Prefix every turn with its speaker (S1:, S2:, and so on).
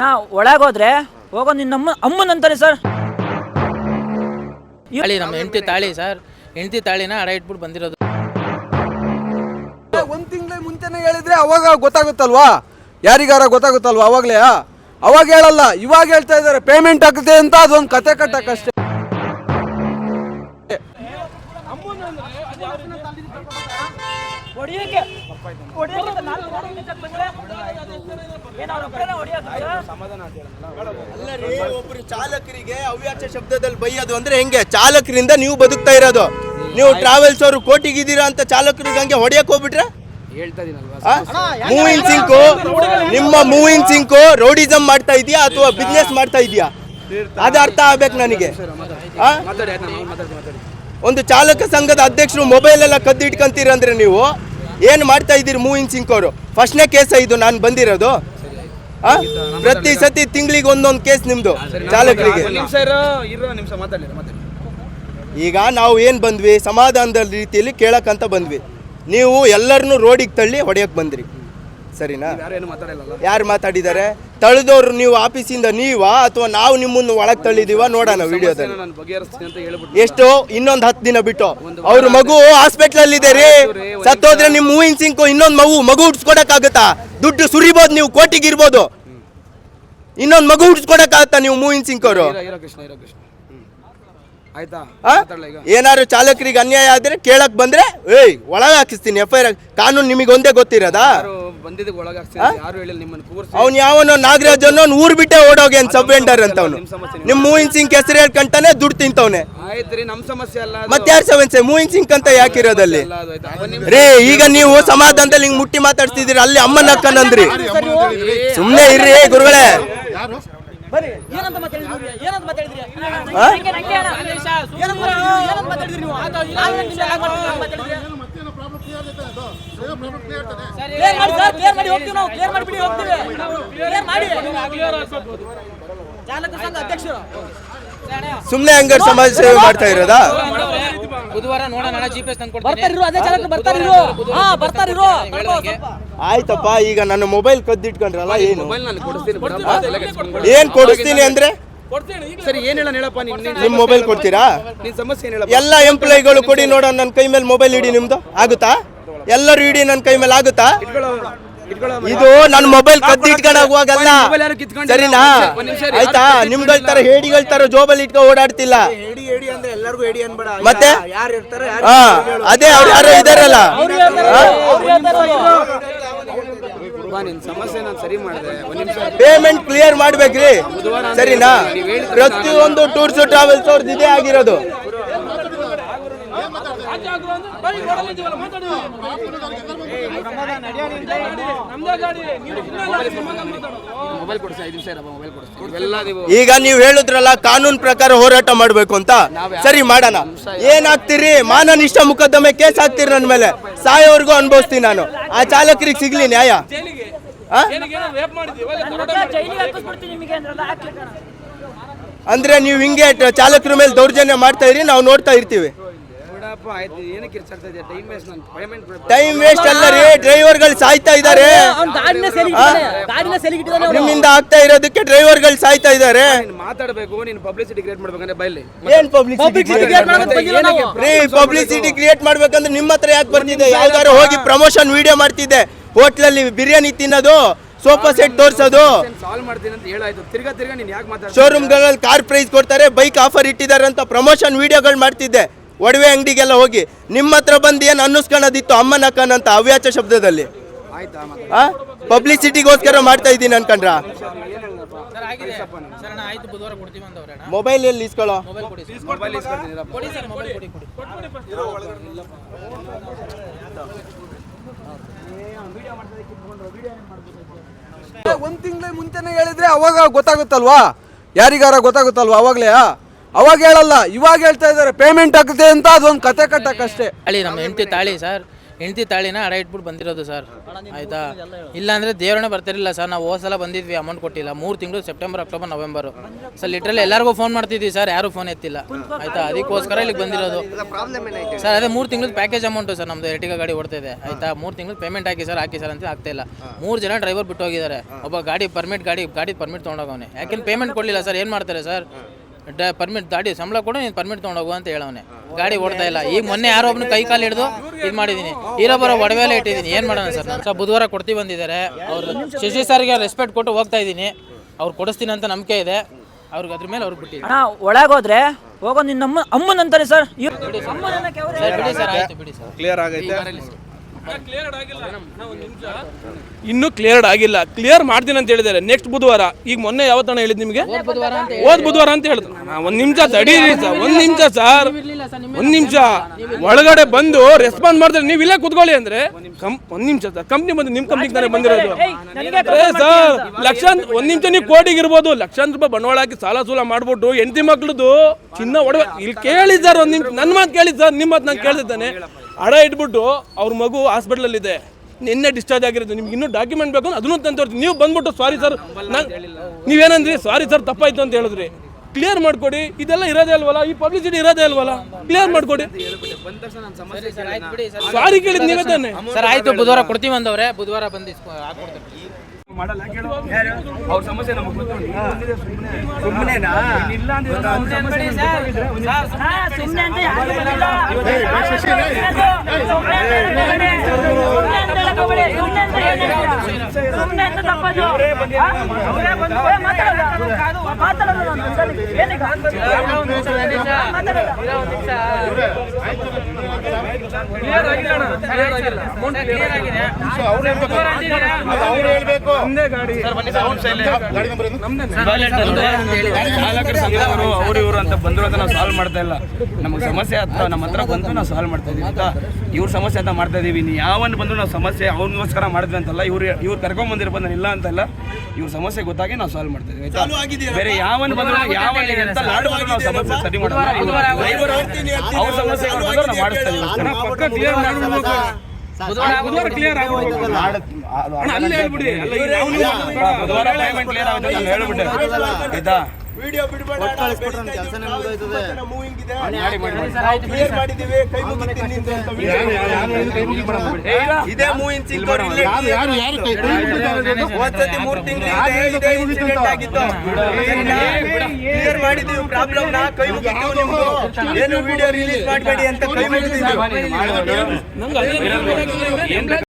S1: ಹಾ ಒಳಗೋದ್ರೆ ಹೋಗೋ ನಿನ್ನ ಅಮ್ಮನಂತಾನೆ ಅಮ್ಮನ ಅಂತಾರೆ ಸರ್
S2: ತಾಳಿ ನಮ್ಮ ಹೆಂಡತಿ ತಾಳಿ ಸರ್. ಹೆಂಡತಿ ತಾಳಿನ ಅಡ ಇಟ್ಬಿಟ್ಟು ಬಂದಿರೋದು.
S3: ಒಂದ್ ತಿಂಗಳ ಮುಂಚೆನೆ ಹೇಳಿದ್ರೆ ಅವಾಗ ಗೊತ್ತಾಗುತ್ತಲ್ವಾ? ಯಾರಿಗಾರ ಗೊತ್ತಾಗುತ್ತಲ್ವಾ ಅವಾಗ್ಲೇ? ಅವಾಗ ಹೇಳಲ್ಲ ಇವಾಗ ಹೇಳ್ತಾ ಇದ್ದಾರೆ ಪೇಮೆಂಟ್ ಆಗುತ್ತೆ ಅಂತ ಅದೊಂದು ಕತೆ ಕಟ್ಟಕ್ಕಷ್ಟೇ.
S1: ಹೊಡಿಯೋದು ಸರ್?
S4: ಅಲ್ಲರಿ ಒಬ್ರು ಚಾಲಕರಿಗೆ ಅವ್ಯಾಚ ಶಬ್ದದಲ್ಲಿ ಬೈಯೋದು ಅಂದ್ರೆ ಹೆಂಗೆ ಚಾಲಕರಿಂದ ನೀವು ಬದುಕ್ತಾ ಇರೋದು ನೀವು ಟ್ರಾವೆಲ್ಸ್ ಅವರು ಕೋಟಿಗಿದ್ದೀರಾ ಅಂತ ಚಾಲಕರಿಗೆ ಹಂಗೆ ಹೊಡಿಯಕ್ ಹೋಗ್ಬಿಟ್ರೆ ಮೂವಿಂಗ್ ಸಿಂಕು ನಿಮ್ಮ ಮೂವಿಂಗ್ ಸಿಂಕು ರೋಡಿಸಮ್ ಮಾಡ್ತಾ ಇದೆಯಾ ಅಥವಾ ಬಿಸ್ನೆಸ್ ಮಾಡ್ತಾ ಇದೆಯಾ ಅದು ಅರ್ಥ ಆಗ್ಬೇಕು ನನಗೆ? ಒಂದು ಚಾಲಕ ಸಂಘದ ಅಧ್ಯಕ್ಷರು ಮೊಬೈಲ್ ಎಲ್ಲ ಕದ್ದು ಇಟ್ಕೊಂತೀರಂದ್ರೆ ನೀವು ಏನು ಮಾಡ್ತಾ ಇದ್ದೀರಿ ಮೂವಿಂಗ್ ಸಿಂಗ್ ಅವರು? ಫಸ್ಟ್ನೇ ಕೇಸ ಇದು ನಾನು ಬಂದಿರೋದು? ಪ್ರತಿ ಸತಿ ತಿಂಗಳಿಗೆ ಒಂದೊಂದು ಕೇಸ್ ನಿಮ್ದು ಚಾಲಕರಿಗೆ. ಈಗ ನಾವು ಏನು ಬಂದ್ವಿ? ಸಮಾಧಾನದ ರೀತಿಯಲ್ಲಿ ಕೇಳಕ್ಕಂತ ಬಂದ್ವಿ. ನೀವು ಎಲ್ಲರನ್ನೂ ರೋಡಿಗೆ ತಳ್ಳಿ ಹೊಡೆಯೋಕೆ ಬಂದ್ರಿ. ಸರಿನಾ? ಯಾರು ಮಾತಾಡಿದ್ದಾರೆ? ತಳೆದವ್ರು ನೀವು ಆಫೀಸಿಂದ ನೀವಾ ಅಥವಾ ನಾವು ನಿಮ್ಮನ್ನು ಒಳಗೆ ತಳ್ಳಿದೀವ? ನೋಡೋಣ ವಿಡಿಯೋದಲ್ಲಿ. ಎಷ್ಟು? ಇನ್ನೊಂದು ಹತ್ತು ದಿನ ಬಿಟ್ಟು. ಅವ್ರ ಮಗು ಹಾಸ್ಪಿಟ್ಲಲ್ ಇದೆ ರೀ ಸತ್ತೋದ್ರೆ ನಿಮ್ಮ ಮೂವಿನ್ ಸಿಂಕು ಇನ್ನೊಂದು ಮಗು ಮಗು ಹುಡ್ಸ್ಕೊಡಕ್ಕಾಗತ್ತಾ ದುಡ್ಡು ಸುರಿಬೋದು ನೀವು ಕೋಟಿಗೆ ಇರ್ಬೋದು. ಇನ್ನೊಂದು ಮಗು ಹುಡ್ಸ್ಕೊಡಕ್ಕಾಗತ್ತಾ ನೀವು ಮೂವಿನ್ ಸಿಂಕ್ ಅವರು
S3: ಆಯ್ತಾ?
S4: ಆ? ಏನಾದ್ರು ಚಾಲಕರಿಗೆ ಅನ್ಯಾಯ ಆದ್ರೆ ಕೇಳಕ್ ಬಂದ್ರೆ ಏಯ್ ಒಳಗೆ ಹಾಕಿಸ್ತೀನಿ ಎಫ್ ಐ ಆರ್ ಕಾನೂನು ನಿಮಗೆ ಒಂದೇ ಗೊತ್ತಿರೋದಾ
S3: ಬಂದಿದ್ದಕ್ಕೆ ಒಳಗೆ ಯಾರು ಹೇಳಿಲ್ಲ ನಿಮ್ಮನ್ನು ಕೂರ್ಸಿ.
S4: ಅವ್ನು ಯಾವನೋ ನಾಗರಾಜ್ ಅನ್ನೋ ಊರ್ ಬಿಟ್ಟೆ ಓಡೋಗಿ ಅಂತ ಸಬ್ ವೆಂಡರ್ ಅಂತ ಅವನು ನಿಮ್ ಮೂವಿಂಗ್ ಸಿಂಗ್ ಹೆಸರು ಹೇಳ್ಕಂತಾನೆ ದುಡ್ಡು ತಿಂತವ್ನೆ.
S3: ಆಯ್ತು ರೀ ನಮ್ಮ ಸಮಸ್ಯೆ ಅಲ್ಲ
S4: ಮತ್ತೆ ಯಾರು ಸಮಸ್ಯೆ ಮೂವಿಂಗ್ ಸಿಂಗ್ ಅಂತ ಯಾಕಿರೋದಲ್ಲಿ ರೇ ಈಗ ನೀವು ಸಮಾಧಾನದಲ್ಲಿ ಹಿಂಗ್ ಮುಟ್ಟಿ ಮಾತಾಡ್ತಿದ್ದೀರಿ ಅಲ್ಲಿ ಅಮ್ಮನ ಅಕ್ಕನಂದ್ರಿ ಸುಮ್ನೆ ಇರ್ರಿ ಗುರುಗಳೇ.
S1: ಏನಂತ ಮಾತಾಡಿದ್ರಿ ಏನಂತ ಮಾತಾಡಿದ್ರಿ?
S4: ಆ?
S1: ಏನಂತ ಮಾತಾಡಿದ್ರಿ? ಏನಂತ ಮಾತಾಡಿದ್ರಿ ನೀವು? ಮಾತಾಡಿದ್ರಿ? Clear ಮಾಡಿ ಸರ್, ಕ್ಲಿಯರ್ ಮಾಡಿ ಹೋಗ್ತೀವಿ ನಾವು. ಕ್ಲಿಯರ್ ಮಾಡಿಬಿಡಿ ಹೋಗ್ತೀವಿ. ಕ್ಲಿಯರ್ ಮಾಡಿ. ಚಾಲಕ ಸಂಘ ಅಧ್ಯಕ್ಷರು
S4: ಸುಮ್ನೆ ಹಂಗಾರೆ ಸಮಾಜ ಸೇವೆ ಮಾಡ್ತಾ ಇರೋದಾ
S2: ಬುಧವಾರ ನೋಡೋಣ ತಂದು
S1: ಬರ್ತಾರಿರು ಅದೇ ಚಾಲಕ ಬರ್ತಾರಿರು. ಹಾ ಬರ್ತಾರಿರು
S4: ಆಯ್ತಪ್ಪ ಈಗ ನನ್ನ ಮೊಬೈಲ್ ಕದ್ದಿಟ್ಕೊಂಡ್ರಲ್ಲ ಏನು. ಏನ್ ಕೊಡಿಸ್ತೀನಿ ಅಂದ್ರೆ?
S3: ಸರಿ ಏನ್ ಹೇಳ ಹೇಳಪ್ಪ ನೀನ್
S4: ನಿಮ್ ಮೊಬೈಲ್ ಕೊಡ್ತೀರಾ?
S3: ಸಮಸ್ಯೆ ಏನ್ ಹೇಳಪ್ಪ?
S4: ಎಲ್ಲ ಎಂಪ್ಲಾಯಿಗಳು ಕೊಡಿ ನೋಡೋಣ ನನ್ನ ಕೈ ಮೇಲೆ ಮೊಬೈಲ್ ಇಡಿ ನಿಮ್ದು. ಆಗುತ್ತಾ? ಎಲ್ಲರೂ ಇಡೀ ನನ್ನ ಕೈ ಮೇಲೆ ಆಗುತ್ತಾ? ಇದು ನನ್ನ ಮೊಬೈಲ್ ಕದ್ದು
S3: ಕಿತ್ಕೊಂಡಿಲ್ಲ?
S4: ಸರಿನಾ. ಆಯ್ತಾ? ನಿಮ್ಗಳ ತರ ಹೇಡಿಗಳ ತರ ಜೋಬಲ್ಲಿ ಇಟ್ಕೊ ಓಡಾಡ್ತಿಲ್ಲ. ಮತ್ತೆ? ಹಾ ಅದೇ ಅವ್ರು ಯಾರು ಇದಾರಲ್ಲ. ಪೇಮೆಂಟ್ ಕ್ಲಿಯರ್ ಮಾಡ್ಬೇಕ್ರಿ. ಸರಿನಾ? ಪ್ರತಿಯೊಂದು ಟೂರ್ಸ್ ಟ್ರಾವೆಲ್ಸ್ ಅವ್ರದ್ದು ಇದೇ ಆಗಿರೋದು.
S3: ಮೊಬೈಲ್ ಕೊಡಿಸಿ. ಐದು ನಿಮಿಷ ಇರಪ್ಪ ಮೊಬೈಲ್ ಕೊಡಿಸ್ತೀನಿ ಇವೆಲ್ಲ ನೀವು
S4: ಈಗ ನೀವು ಹೇಳಿದ್ರಲ್ಲ ಕಾನೂನು ಪ್ರಕಾರ ಹೋರಾಟ ಮಾಡ್ಬೇಕು ಅಂತ? ಸರಿ ಮಾಡೋಣ. ಏನಾಗ್ತೀರಿ? ಮಾನನಿಷ್ಠ ಮುಖದ್ದಮೆ ಕೇಸ್ ಹಾಕ್ತೀರಿ ನನ್ನ ಮೇಲೆ. ಸಾಯೋವರೆಗೂ ಅನುಭವಿಸ್ತೀನಿ ನಾನು. ಆ ಚಾಲಕರಿಗೆ ಸಿಗ್ಲಿ ನ್ಯಾಯ. ಅಂದ್ರೆ ನೀವು ಹಿಂಗೆ ಚಾಲಕರ ಮೇಲೆ ದೌರ್ಜನ್ಯ ಮಾಡ್ತಾ ಇರಿ ನಾವು ನೋಡ್ತಾ ಇರ್ತೀವಿ
S3: ಬಿಡಪ್ಪ ಆಯ್ತು ಏನಕ್ಕೆ ಕಿರ್ಚಾಡ್ತಾ ಇದೆಯಾ ಟೈಮ್ ವೇಸ್ಟ್ ನಾನು ಪೇಮೆಂಟ್
S4: ಟೈಮ್ ವೇಸ್ಟ್ ಅಲ್ಲ ರೀ ಡ್ರೈವರ್ಗಳು ಸಾಯ್ತಾ ಇದ್ದಾರೆ. ನಿಮ್ಮಿಂದ ಆಗ್ತಾ ಇರೋದಕ್ಕೆ ಡ್ರೈವರ್ಗಳು ಸಾಯ್ತಾ ಇದ್ದಾರೆ.
S3: ನೀನು ಮಾತಾಡಬೇಕು ನೀನು ಪಬ್ಲಿಸಿಟಿ ಕ್ರಿಯೇಟ್ ಮಾಡ್ಬೇಕಂದ್ರೆ ಬೈಲಿ.
S4: ಏನ್ ಪಬ್ಲಿಸಿಟಿ ಕ್ರಿಯೇಟ್ ಮಾಡ್ಬೇಕಂದ್ರೆ ನಿಮ್ಮ ಹತ್ರ ಯಾಕೆ ಬರ್ತಿದೆ? ಯಾವ್ದಾರು ಹೋಗಿ ಪ್ರಮೋಷನ್ ವಿಡಿಯೋ ಮಾಡ್ತಿದ್ದೆ. ಹೋಟ್ಲಲ್ಲಿ ಬಿರಿಯಾನಿ ತಿನ್ನೋದು ಸೋಫಾ ಸೆಟ್ ತೋರಿಸೋದು.
S3: ಸಾಲ್ವ್ ಮಾಡ್ತೀನಿ ಅಂತ ಹೇಳಾಯ್ತು. ತಿರ್ಗಾ ತಿರ್ಗಾ ನೀನು ಯಾಕೆ ಮಾತಾಡ್ತೀನಿ
S4: ಶೋರೂಮ್ಗಳಲ್ಲಿ ಕಾರ್ ಪ್ರೈಸ್ ಕೊಡ್ತಾರೆ ಬೈಕ್ ಆಫರ್ ಇಟ್ಟಿದ್ದಾರೆ ಅಂತ ಪ್ರಮೋಷನ್ ವಿಡಿಯೋಗಳು ಮಾಡ್ತಿದ್ದೆ. ಒಡವೆ ಅಂಗಡಿಗೆಲ್ಲ ಹೋಗಿ ನಿಮ್ಮ ಹತ್ರ ಬಂದು ಏನು ಅನ್ನಿಸ್ಕೊಳ್ಳೋದಿತ್ತು ಅಮ್ಮನ ಅಕ್ಕನ ಅಂತ ಅವ್ಯಾಚ ಶಬ್ದದಲ್ಲಿ? ಆ? ಪಬ್ಲಿಸಿಟಿಗೋಸ್ಕರ ಮಾಡ್ತಾ ಇದ್ದೀನಿ ಅನ್ಕಂಡ್ರ?
S2: ಸರ್ ಆಗಿದೆ ಸರ್ ಅಣ್ಣ ಆಯ್ತು ಬುಧವಾರ ಕೊಡ್ತೀವಿ ಅಂದವ್ರೆ ಅಣ್ಣ
S4: ಮೊಬೈಲ್ ಎಲ್ಲಿ ಇಸ್ಕೊಳ್ಳೋ?
S2: ಮೊಬೈಲ್ ಕೊಡಿ ಸರ್.
S3: ಮೊಬೈಲ್ ಇಸ್ಕೊಡ್ತೀನಿ
S2: ಕೊಡಿ ಸರ್ ಮೊಬೈಲ್ ಕೊಡಿ ಕೊಡಿ
S3: ಒಂದ್ ತಿಂಗಳ ಮುಂಚೆನೆ ಹೇಳಿದ್ರೆ ಅವಾಗ ಗೊತ್ತಾಗುತ್ತಲ್ವಾ? ಯಾರಿಗಾರ ಗೊತ್ತಾಗುತ್ತಲ್ವಾ ಅವಾಗ್ಲೇ? ಅವಾಗ ಹೇಳಲ್ಲ, ಇವಾಗ ಹೇಳ್ತಾ ಇದಾರೆ ಪೇಮೆಂಟ್ ಆಗುತ್ತೆ ಅಂತ ಅದೊಂದು ಕತೆ ಕಟ್ಟಕ್ಕಷ್ಟೇ.
S2: ಅಳಿ ನಮ್ಮ ಹೆಂಡತಿ ತಾಳಿ ಸರ್, ಹೆಂಡತಿ ತಾಳಿನ ಅಡ ಇಟ್ಬಿಟ್ಟು ಬಂದಿರೋದು ಸರ್, ಆಯ್ತಾ? ಇಲ್ಲಾಂದ್ರೆ ದೇವ್ರನ್ನೇ ಬರ್ತಿರಲಿಲ್ಲ ಸರ್, ನಾವು ಹೋದ ಸಲ ಬಂದಿದ್ವಿ ಅಮೌಂಟ್ ಕೊಟ್ಟಿಲ್ಲ. ಮೂರು ತಿಂಗಳು September October November sir literally ಎಲ್ಲರಿಗೂ ಫೋನ್ ಮಾಡ್ತಿದ್ವಿ ಸರ್, ಯಾರು ಫೋನ್ ಎತ್ತಿಲ್ಲ. ಆಯ್ತಾ? ಅದಕ್ಕೋಸ್ಕರ ಇಲ್ಲಿಗೆ ಬಂದಿರೋದು. ಸರ್, ಅದೇ ಮೂರು ತಿಂಗಳು ಪ್ಯಾಕೇಜ್ ಅಮೌಂಟು ಸರ್, ನಮ್ದು ಎರ್ಟಿಗ ಗಾಡಿ ಓಡ್ತಿದೆ, ಆಯ್ತಾ? ಮೂರು ತಿಂಗಳು ಪೇಮೆಂಟ್ ಹಾಕಿ ಸರ್ ಹಾಕಿ ಸರ್ ಅಂತ ಆಗ್ತಾ ಇಲ್ಲ. ಮೂರು ಜನ ಡ್ರೈವರ್ ಬಿಟ್ಟು ಹೋಗಿದ್ದಾರೆ ಒಬ್ಬ ಗಾಡಿ ಪರ್ಮಿಟ್ ಗಾಡಿ ಗಾಡಿ ಪರ್ಮಿಟ್ ತೊಗೊಂಡೋಗವನೆ. ಯಾಕೆಂದ್ರೆ ಪೇಮೆಂಟ್ ಕೊಡಲಿಲ್ಲ ಸರ್, ಏನು ಮಾಡ್ತಾರೆ ಸರ್? ಡ ಪರ್ಮಿಟ್ ದಾಡಿ ಸಂಬಳ ಕೊಡು ನೀನು ಪರ್ಮಿಟ್ ತೊಗೊಂಡೋಗು ಅಂತ ಹೇಳವನೆ. ಗಾಡಿ ಓಡ್ತಾ ಇಲ್ಲ. ಈಗ ಮೊನ್ನೆ ಯಾರೋ ಒಬ್ಬನ ಕೈ ಕಾಲು ಹಿಡಿದು ಇದು ಮಾಡಿದ್ದೀನಿ ಇರೋ ಬರೋ ಒಡವೆಲ್ಲ ಇಟ್ಟಿದ್ದೀನಿ ಏನು ಮಾಡೋಣ ಸರ್ ನಾನು? ಸರ್ ಬುಧವಾರ ಕೊಡ್ತೀವಿ ಬಂದಿದ್ದಾರೆ. ಅವರು ಶಶಿ ಸರ್ಗೆ ರೆಸ್ಪೆಕ್ಟ್ ಕೊಟ್ಟು ಹೋಗ್ತಾ ಇದ್ದೀನಿ ಅವ್ರು ಕೊಡಿಸ್ತೀನಿ ಅಂತ ನಂಬಿಕೆ ಇದೆ. ಅವ್ರಿಗೆ ಅದ್ರ ಮೇಲೆ ಅವ್ರಿಗೆ ಬಿಟ್ಟಿದ್ದೀನಿ
S1: ಅಣ್ಣ ಒಳಗೋದ್ರೆ ಹೋಗೋ ನಿನ್ನ ಅಮ್ಮ ಅಮ್ಮನ ಅಂತಾರೆ ಸರ್. ಅಮ್ಮನನ್ನಕ್ಕೆ ಅವ್ರು
S2: ಸರ್ ಬಿಡಿ ಸರ್. ಆಯ್ತು ಬಿಡಿ ಸರ್.
S3: ಕ್ಲಿಯರ್ ಆಗೈತೆ?
S5: ಇನ್ನೂ ಕ್ಲಿಯರ್ಡ್ ಆಗಿಲ್ಲ. ಕ್ಲಿಯರ್ ಮಾಡ್ತೀನಿ ಅಂತ ಹೇಳಿದ್ದಾರೆ. ನೆಕ್ಸ್ಟ್ ಬುಧವಾರ. ಈಗ ಮೊನ್ನೆ ಯಾವತ್ತಣ್ಣ ಹೇಳಿದ್ ನಿಮಗೆ?
S2: ಓದ್
S5: ಹೋದ್ ಬುಧವಾರ ಅಂತ ಹೇಳಿದ್ರು. ನಾ ಒಂದ್ ನಿಮಿಷ ತಡೀರಿ ಸರ್ ಒಂದ್ ನಿಮಿಷ ಸರ್. ಒಂದ್ ನಿಮಿಷ. ಒಳಗಡೆ ಬಂದು ರೆಸ್ಪಾನ್ಸ್ ಮಾಡಿದ್ರೆ ನೀವು ಇಲ್ಲೇ ಕುತ್ಕೊಳ್ಳಿ ಅಂದ್ರೆ ಒಂದ್ ನಿಮಿಷ ಸರ್ ಕಂಪ್ನಿ ಬಂದು ನಿಮ್ ಕಂಪ್ನಿ ತಾನೇ ಬಂದಿರೋದು. ಸರ್ ಲಕ್ಷಾಂತರ ಒಂದ್ ನಿಮಿಷ ನೀವು ಕೋಟಿಗೆ ಇರ್ಬೋದು. ಲಕ್ಷಾಂತರ ರೂಪಾಯಿ ಬಂಡವಾಳ ಹಾಕಿ ಸಾಲ ಸೂಲ ಮಾಡ್ಬಿಟ್ಟು ಹೆಂಡತಿ ಮಕ್ಳದು ಚಿನ್ನ ಒಡವೆ. ಇಲ್ಲಿ ಕೇಳಿ ಸರ್ ಒಂದ್ ನಿಮಿಷ. ನನ್ನ ಮಾತು ಕೇಳಿ ಸರ್ ನಿಮ್ಮ ಮಾತು ನಾನು ಕೇಳ್ತಿದ್ದಾನೆ. ಹಡ ಇಟ್ಬಿಟ್ಟು ಅವ್ರ ಮಗು ಹಾಸ್ಪಿಟ್ಲಲ್ಲಿದೆ. ಇದೆ ನಿನ್ನೆ ಡಿಸ್ಚಾರ್ಜ್ ಆಗಿರೋದು. ನಿಮ್ಗೆ ಇನ್ನೂ ಡಾಕ್ಯುಮೆಂಟ್ ಬೇಕು ಅದನ್ನು ತಂದು ತೋರಿಸಿ ನೀವು ಬಂದ್ಬಿಟ್ಟು ಸಾರಿ ಸರ್ ನಾನು ನೀವೇನಂದ್ರಿ? ಸಾರಿ ಸರ್ ತಪ್ಪಾಯ್ತು ಅಂತ ಹೇಳಿದ್ರಿ. ಕ್ಲಿಯರ್ ಮಾಡ್ಕೊಡಿ. ಇದೆಲ್ಲ ಇರೋದೇ ಅಲ್ವಲ್ಲ? ಈ ಪಬ್ಲಿಸಿಟಿ ಇರೋದೇ ಅಲ್ವಲ್ಲ? ಕ್ಲಿಯರ್ ಮಾಡ್ಕೊಡಿ.
S2: ಸರ್
S5: ಕೇಳಿದ್ ನೀವೇ ತಾನೆ.
S2: ಸರ್ ಆಯ್ತು ಬುಧವಾರ ಕೊಡ್ತೀವಿ ಅಂದವ್ರೆ. ಬುಧವಾರ ಬಂದು
S6: ಅವ್ರ ಸಮಸ್ಯೆ ನಮಗೆ ಸುಮ್ಮನೆನಾ
S1: ಅಂತ ಅವ್ರೇ ಬಂದು.
S7: ಚಾಲಕರ ಸಂಘದವರು ಅವರು ಇವರು ಅಂತ ಬಂದ್ರು ಅಂತ ನಾವು ಸಾಲ್ವ್ ಮಾಡ್ತಾ ಇಲ್ಲ. ನಮಗೆ ಸಮಸ್ಯೆ ಅಥವಾ ನಮ್ಮ ಹತ್ರ ಬಂದು ನಾವು ಸಾಲ್ವ್ ಮಾಡ್ತಾ ಇದೀವಿ ಅಂತ. ಇವ್ರ ಸಮಸ್ಯೆ ಅಂತ ಮಾಡ್ತಾ ಇದೀವಿ. ನೀವು ಯಾವನ್ ಬಂದ್ರು ನಾವು ಸಮಸ್ಯೆ ಅವ್ರಿಗೋಸ್ಕರ ಮಾಡಿದ್ವಿ ಅಂತಲ್ಲ ಇವ್ರು ಇವ್ರು ಕರ್ಕೊಂಡ್ ಬಂದಿರ್ಬೋದು ನಾನು ಇಲ್ಲ ಅಂತಲ್ಲ ಇವ್ರ ಸಮಸ್ಯೆ ಗೊತ್ತಾಗಿ ನಾವು ಸಾಲ್ವ್ ಮಾಡ್ತೇವೆ ಆಯ್ತಾ? ಬೇರೆ ಯಾವನ್ ಬಂದ್ರೆ ಯಾವ ಅಂತ ಲಾಡ್ ಬಂದ್ರು ನಾವು ಸಮಸ್ಯೆ ಸರಿ. ಅವ್ರ ಸಮಸ್ಯೆ ನಾವು ಮಾಡಿಸ್ತಾ ಇದೀವಿ. ಬುಧವಾರ ಪೇಮೆಂಟ್ ಕ್ಲಿಯರ್ ಆಗುತ್ತೆ ನಾನು ಹೇಳ್ಬಿಟ್ಟೆ. ಆಯ್ತಾ?
S4: ವಿಡಿಯೋ ಬಿಡಬೇಡ ಮೂವಿಂಗ್ ಇದೆ ಕ್ಲಿಯರ್ ಮಾಡಿದೀವಿ? ಕೈ ಮುಗಿತೀನಿ ನಿಂದು ಅಂತ video ಇದೇ ಮೂವಿಂಗ್ ಇಲ್ಲೇ ಒಂದ್ಸತಿ ಮೂರ್ ತಿಂಗಳು ಇದೆ ಇನ್ಸಿಡೆಂಟ್ ಆಗಿತ್ತು. ಕ್ಲಿಯರ್ ಮಾಡಿದೀವಿ ಪ್ರಾಬ್ಲಮ್ ನಾ ಕೈ ನಿಮ್ದು. ಏನು ವಿಡಿಯೋ ರಿಲೀಸ್ ಮಾಡಬೇಡಿ ಅಂತ ಕೈ
S5: ಮುಗಿದ